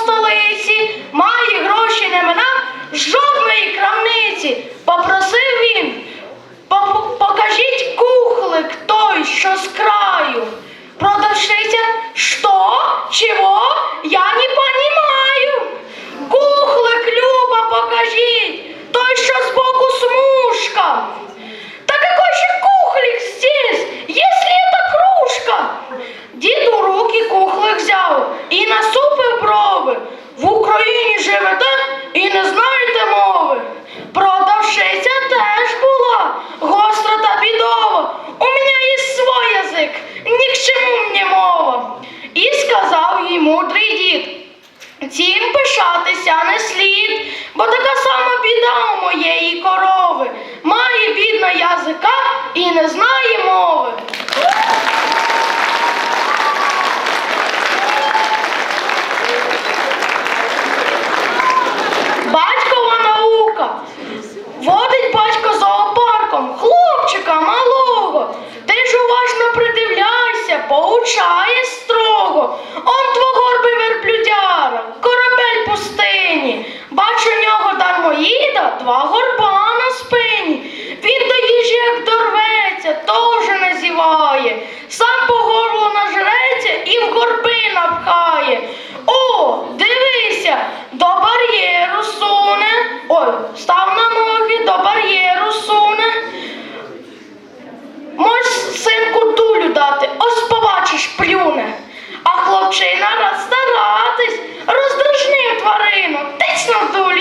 теплиці, має гроші не минав жодної крамниці. Попросив він, покажіть кухлик той, що з краю. Продавщиця, що? Чего? Я не понимаю. Кухлик, Люба, покажіть, той, що збоку смужка. Да какой же кухлик здесь, если это кружка? Дід у руки кухлик взяв і насупив сказав їй мудрий дід. Цим пишатися не слід, бо така сама біда у моєї корови. Має бідна язика і не знає мови. два горба на спині. Він до їжі, як дорветься, то вже не зіває. Сам по горло нажреться і в горби напхає. О, дивися, до бар'єру суне. Ой, став на ноги, до бар'єру суне. Можеш синку дулю дати, ось побачиш, плюне. А хлопчина рад старатись, роздражнив тварину, тись на дулю.